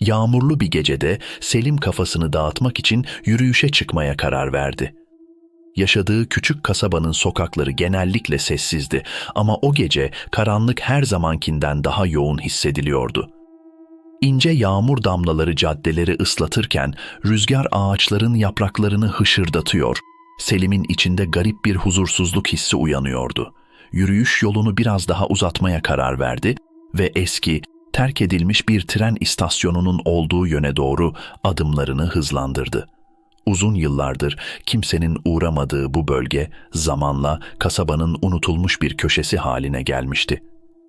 Yağmurlu bir gecede Selim kafasını dağıtmak için yürüyüşe çıkmaya karar verdi. Yaşadığı küçük kasabanın sokakları genellikle sessizdi ama o gece karanlık her zamankinden daha yoğun hissediliyordu. İnce yağmur damlaları caddeleri ıslatırken rüzgar ağaçların yapraklarını hışırdatıyor. Selim'in içinde garip bir huzursuzluk hissi uyanıyordu. Yürüyüş yolunu biraz daha uzatmaya karar verdi ve eski, terk edilmiş bir tren istasyonunun olduğu yöne doğru adımlarını hızlandırdı. Uzun yıllardır kimsenin uğramadığı bu bölge zamanla kasabanın unutulmuş bir köşesi haline gelmişti.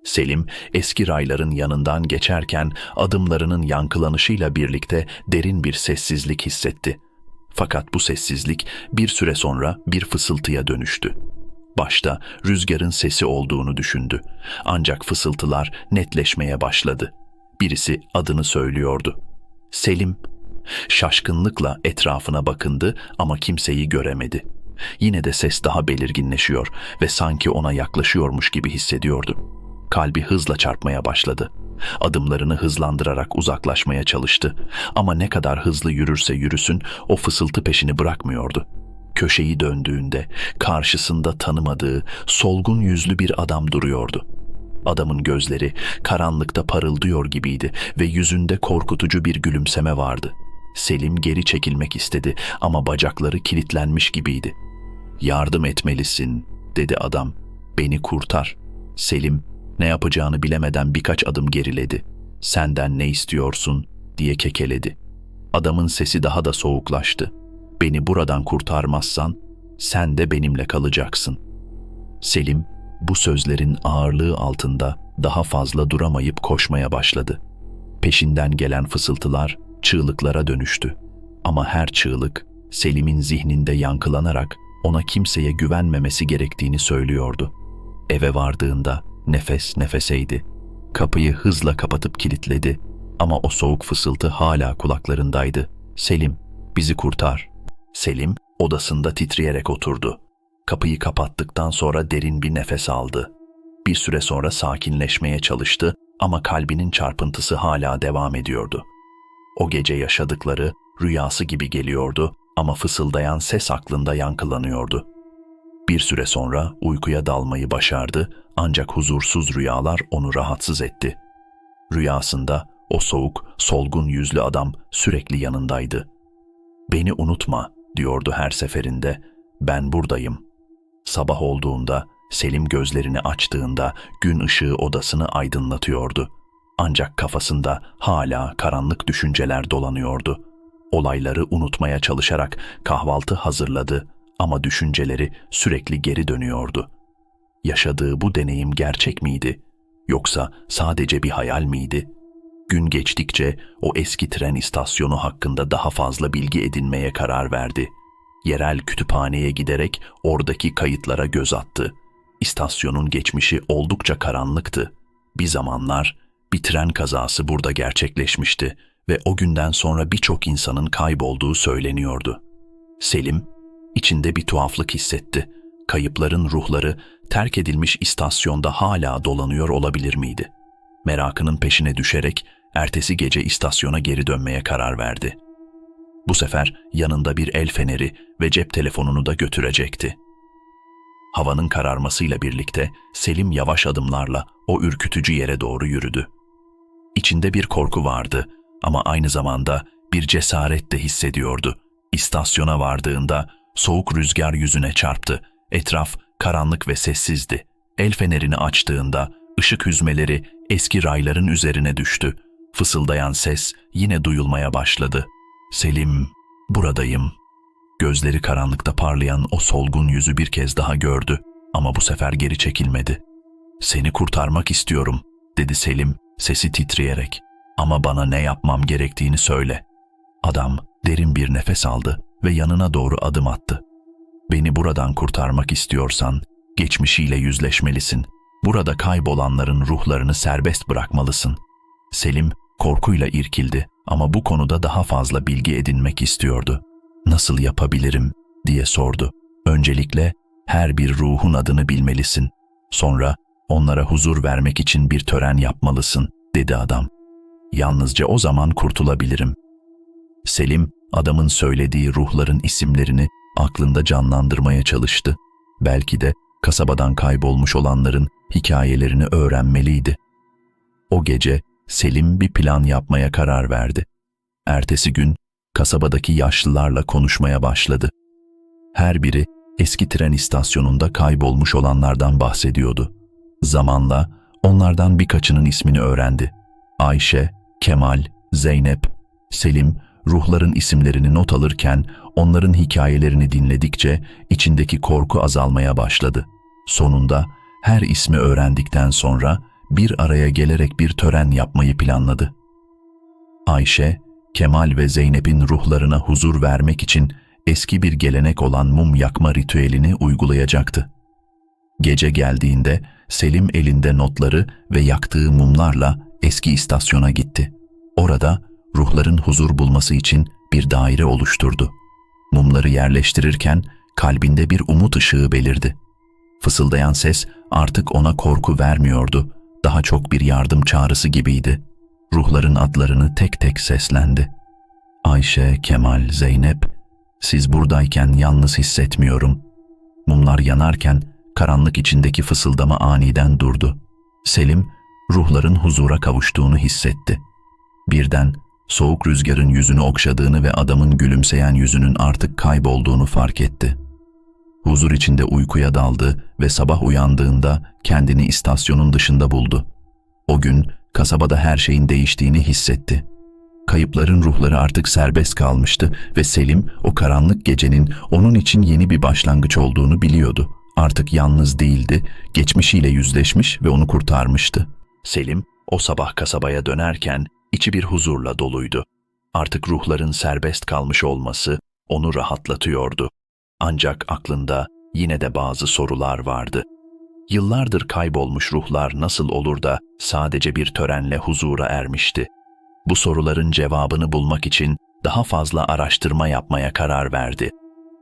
Selim eski rayların yanından geçerken adımlarının yankılanışıyla birlikte derin bir sessizlik hissetti. Fakat bu sessizlik bir süre sonra bir fısıltıya dönüştü. Başta rüzgarın sesi olduğunu düşündü. Ancak fısıltılar netleşmeye başladı. Birisi adını söylüyordu. Selim. Şaşkınlıkla etrafına bakındı ama kimseyi göremedi. Yine de ses daha belirginleşiyor ve sanki ona yaklaşıyormuş gibi hissediyordu. Kalbi hızla çarpmaya başladı. Adımlarını hızlandırarak uzaklaşmaya çalıştı ama ne kadar hızlı yürürse yürüsün o fısıltı peşini bırakmıyordu. Köşeyi döndüğünde karşısında tanımadığı solgun yüzlü bir adam duruyordu. Adamın gözleri karanlıkta parıldıyor gibiydi ve yüzünde korkutucu bir gülümseme vardı. Selim geri çekilmek istedi ama bacakları kilitlenmiş gibiydi. "Yardım etmelisin." dedi adam. "Beni kurtar." Selim ne yapacağını bilemeden birkaç adım geriledi. "Senden ne istiyorsun?" diye kekeledi. Adamın sesi daha da soğuklaştı. Beni buradan kurtarmazsan sen de benimle kalacaksın. Selim bu sözlerin ağırlığı altında daha fazla duramayıp koşmaya başladı. Peşinden gelen fısıltılar çığlıklara dönüştü. Ama her çığlık Selim'in zihninde yankılanarak ona kimseye güvenmemesi gerektiğini söylüyordu. Eve vardığında nefes nefeseydi. Kapıyı hızla kapatıp kilitledi ama o soğuk fısıltı hala kulaklarındaydı. Selim, bizi kurtar. Selim odasında titreyerek oturdu. Kapıyı kapattıktan sonra derin bir nefes aldı. Bir süre sonra sakinleşmeye çalıştı ama kalbinin çarpıntısı hala devam ediyordu. O gece yaşadıkları rüyası gibi geliyordu ama fısıldayan ses aklında yankılanıyordu. Bir süre sonra uykuya dalmayı başardı ancak huzursuz rüyalar onu rahatsız etti. Rüyasında o soğuk, solgun yüzlü adam sürekli yanındaydı. Beni unutma diyordu her seferinde. Ben buradayım. Sabah olduğunda Selim gözlerini açtığında gün ışığı odasını aydınlatıyordu. Ancak kafasında hala karanlık düşünceler dolanıyordu. Olayları unutmaya çalışarak kahvaltı hazırladı ama düşünceleri sürekli geri dönüyordu. Yaşadığı bu deneyim gerçek miydi? Yoksa sadece bir hayal miydi? Gün geçtikçe o eski tren istasyonu hakkında daha fazla bilgi edinmeye karar verdi. Yerel kütüphaneye giderek oradaki kayıtlara göz attı. İstasyonun geçmişi oldukça karanlıktı. Bir zamanlar bir tren kazası burada gerçekleşmişti ve o günden sonra birçok insanın kaybolduğu söyleniyordu. Selim, içinde bir tuhaflık hissetti. Kayıpların ruhları terk edilmiş istasyonda hala dolanıyor olabilir miydi? Merakının peşine düşerek ertesi gece istasyona geri dönmeye karar verdi. Bu sefer yanında bir el feneri ve cep telefonunu da götürecekti. Havanın kararmasıyla birlikte Selim yavaş adımlarla o ürkütücü yere doğru yürüdü. İçinde bir korku vardı ama aynı zamanda bir cesaret de hissediyordu. İstasyona vardığında soğuk rüzgar yüzüne çarptı. Etraf karanlık ve sessizdi. El fenerini açtığında ışık hüzmeleri eski rayların üzerine düştü. Fısıldayan ses yine duyulmaya başladı. Selim, buradayım. Gözleri karanlıkta parlayan o solgun yüzü bir kez daha gördü ama bu sefer geri çekilmedi. Seni kurtarmak istiyorum, dedi Selim sesi titreyerek. Ama bana ne yapmam gerektiğini söyle. Adam derin bir nefes aldı ve yanına doğru adım attı. Beni buradan kurtarmak istiyorsan geçmişiyle yüzleşmelisin. Burada kaybolanların ruhlarını serbest bırakmalısın. Selim korkuyla irkildi ama bu konuda daha fazla bilgi edinmek istiyordu. Nasıl yapabilirim diye sordu. Öncelikle her bir ruhun adını bilmelisin. Sonra onlara huzur vermek için bir tören yapmalısın, dedi adam. Yalnızca o zaman kurtulabilirim. Selim, adamın söylediği ruhların isimlerini aklında canlandırmaya çalıştı. Belki de kasabadan kaybolmuş olanların hikayelerini öğrenmeliydi. O gece Selim bir plan yapmaya karar verdi. Ertesi gün kasabadaki yaşlılarla konuşmaya başladı. Her biri eski tren istasyonunda kaybolmuş olanlardan bahsediyordu. Zamanla onlardan birkaçının ismini öğrendi. Ayşe, Kemal, Zeynep, Selim ruhların isimlerini not alırken onların hikayelerini dinledikçe içindeki korku azalmaya başladı. Sonunda her ismi öğrendikten sonra bir araya gelerek bir tören yapmayı planladı. Ayşe, Kemal ve Zeynep'in ruhlarına huzur vermek için eski bir gelenek olan mum yakma ritüelini uygulayacaktı. Gece geldiğinde Selim elinde notları ve yaktığı mumlarla eski istasyona gitti. Orada ruhların huzur bulması için bir daire oluşturdu. Mumları yerleştirirken kalbinde bir umut ışığı belirdi. Fısıldayan ses artık ona korku vermiyordu, daha çok bir yardım çağrısı gibiydi. Ruhların adlarını tek tek seslendi. Ayşe, Kemal, Zeynep, siz buradayken yalnız hissetmiyorum. Mumlar yanarken karanlık içindeki fısıldama aniden durdu. Selim, ruhların huzura kavuştuğunu hissetti. Birden soğuk rüzgarın yüzünü okşadığını ve adamın gülümseyen yüzünün artık kaybolduğunu fark etti. Huzur içinde uykuya daldı ve sabah uyandığında kendini istasyonun dışında buldu. O gün kasabada her şeyin değiştiğini hissetti. Kayıpların ruhları artık serbest kalmıştı ve Selim o karanlık gecenin onun için yeni bir başlangıç olduğunu biliyordu. Artık yalnız değildi, geçmişiyle yüzleşmiş ve onu kurtarmıştı. Selim o sabah kasabaya dönerken içi bir huzurla doluydu. Artık ruhların serbest kalmış olması onu rahatlatıyordu. Ancak aklında yine de bazı sorular vardı. Yıllardır kaybolmuş ruhlar nasıl olur da sadece bir törenle huzura ermişti? Bu soruların cevabını bulmak için daha fazla araştırma yapmaya karar verdi.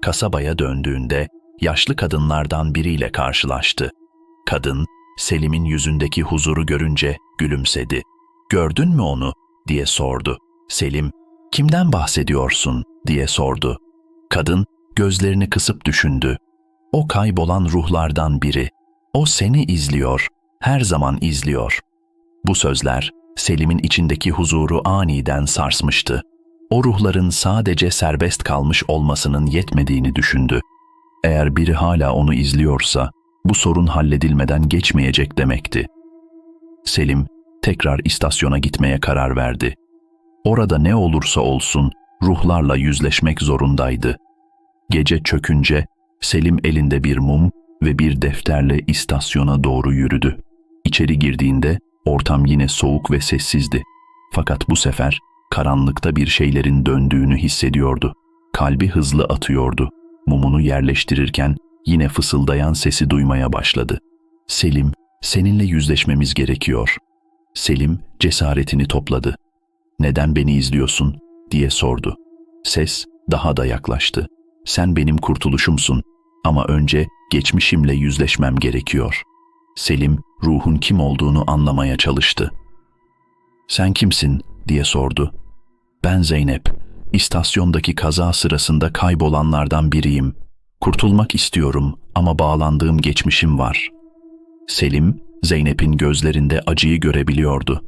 Kasabaya döndüğünde yaşlı kadınlardan biriyle karşılaştı. Kadın, Selim'in yüzündeki huzuru görünce gülümsedi. "Gördün mü onu?" diye sordu. Selim, "Kimden bahsediyorsun?" diye sordu. Kadın gözlerini kısıp düşündü. O kaybolan ruhlardan biri. O seni izliyor, her zaman izliyor. Bu sözler Selim'in içindeki huzuru aniden sarsmıştı. O ruhların sadece serbest kalmış olmasının yetmediğini düşündü. Eğer biri hala onu izliyorsa bu sorun halledilmeden geçmeyecek demekti. Selim tekrar istasyona gitmeye karar verdi. Orada ne olursa olsun ruhlarla yüzleşmek zorundaydı. Gece çökünce Selim elinde bir mum ve bir defterle istasyona doğru yürüdü. İçeri girdiğinde ortam yine soğuk ve sessizdi. Fakat bu sefer karanlıkta bir şeylerin döndüğünü hissediyordu. Kalbi hızlı atıyordu. Mumunu yerleştirirken yine fısıldayan sesi duymaya başladı. Selim, seninle yüzleşmemiz gerekiyor. Selim cesaretini topladı. Neden beni izliyorsun? diye sordu. Ses daha da yaklaştı. Sen benim kurtuluşumsun ama önce geçmişimle yüzleşmem gerekiyor. Selim ruhun kim olduğunu anlamaya çalıştı. Sen kimsin? diye sordu. Ben Zeynep. İstasyondaki kaza sırasında kaybolanlardan biriyim. Kurtulmak istiyorum ama bağlandığım geçmişim var. Selim, Zeynep'in gözlerinde acıyı görebiliyordu.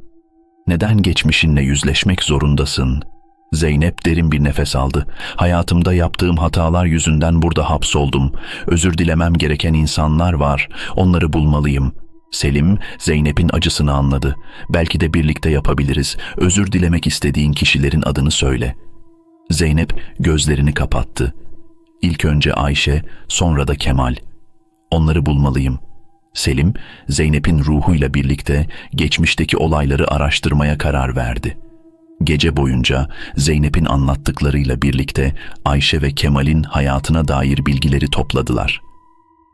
Neden geçmişinle yüzleşmek zorundasın? Zeynep derin bir nefes aldı. Hayatımda yaptığım hatalar yüzünden burada hapsoldum. Özür dilemem gereken insanlar var. Onları bulmalıyım. Selim, Zeynep'in acısını anladı. Belki de birlikte yapabiliriz. Özür dilemek istediğin kişilerin adını söyle. Zeynep gözlerini kapattı. İlk önce Ayşe, sonra da Kemal. Onları bulmalıyım. Selim, Zeynep'in ruhuyla birlikte geçmişteki olayları araştırmaya karar verdi. Gece boyunca Zeynep'in anlattıklarıyla birlikte Ayşe ve Kemal'in hayatına dair bilgileri topladılar.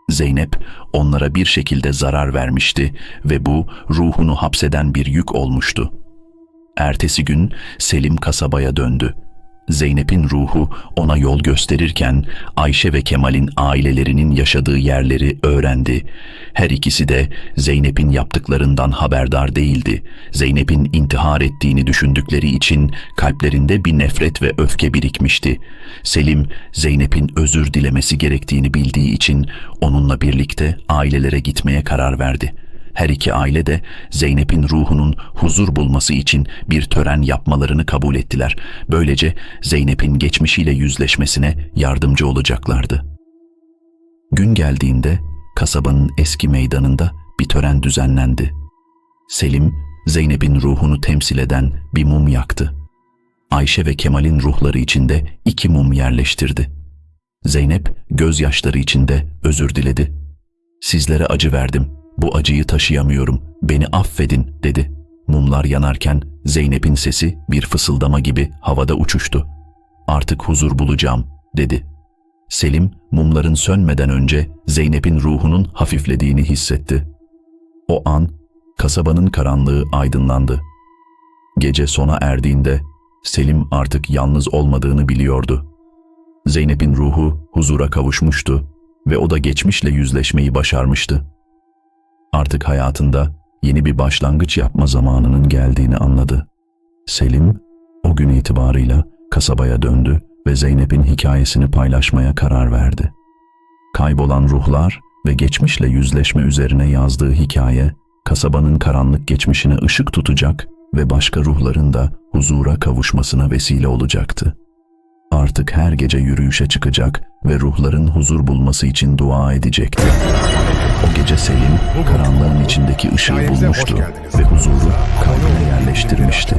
Zeynep onlara bir şekilde zarar vermişti ve bu ruhunu hapseden bir yük olmuştu. Ertesi gün Selim kasabaya döndü. Zeynep'in ruhu ona yol gösterirken Ayşe ve Kemal'in ailelerinin yaşadığı yerleri öğrendi. Her ikisi de Zeynep'in yaptıklarından haberdar değildi. Zeynep'in intihar ettiğini düşündükleri için kalplerinde bir nefret ve öfke birikmişti. Selim, Zeynep'in özür dilemesi gerektiğini bildiği için onunla birlikte ailelere gitmeye karar verdi. Her iki aile de Zeynep'in ruhunun huzur bulması için bir tören yapmalarını kabul ettiler. Böylece Zeynep'in geçmişiyle yüzleşmesine yardımcı olacaklardı. Gün geldiğinde kasabanın eski meydanında bir tören düzenlendi. Selim, Zeynep'in ruhunu temsil eden bir mum yaktı. Ayşe ve Kemal'in ruhları içinde iki mum yerleştirdi. Zeynep gözyaşları içinde özür diledi. Sizlere acı verdim. Bu acıyı taşıyamıyorum. Beni affedin dedi. Mumlar yanarken Zeynep'in sesi bir fısıldama gibi havada uçuştu. Artık huzur bulacağım dedi. Selim mumların sönmeden önce Zeynep'in ruhunun hafiflediğini hissetti. O an kasabanın karanlığı aydınlandı. Gece sona erdiğinde Selim artık yalnız olmadığını biliyordu. Zeynep'in ruhu huzura kavuşmuştu ve o da geçmişle yüzleşmeyi başarmıştı. Artık hayatında yeni bir başlangıç yapma zamanının geldiğini anladı. Selim o gün itibarıyla kasabaya döndü ve Zeynep'in hikayesini paylaşmaya karar verdi. Kaybolan ruhlar ve geçmişle yüzleşme üzerine yazdığı hikaye kasabanın karanlık geçmişine ışık tutacak ve başka ruhların da huzura kavuşmasına vesile olacaktı. Artık her gece yürüyüşe çıkacak ve ruhların huzur bulması için dua edecekti. O gece Selim karanlığın içindeki ışığı bulmuştu ve huzuru kalbine yerleştirmişti.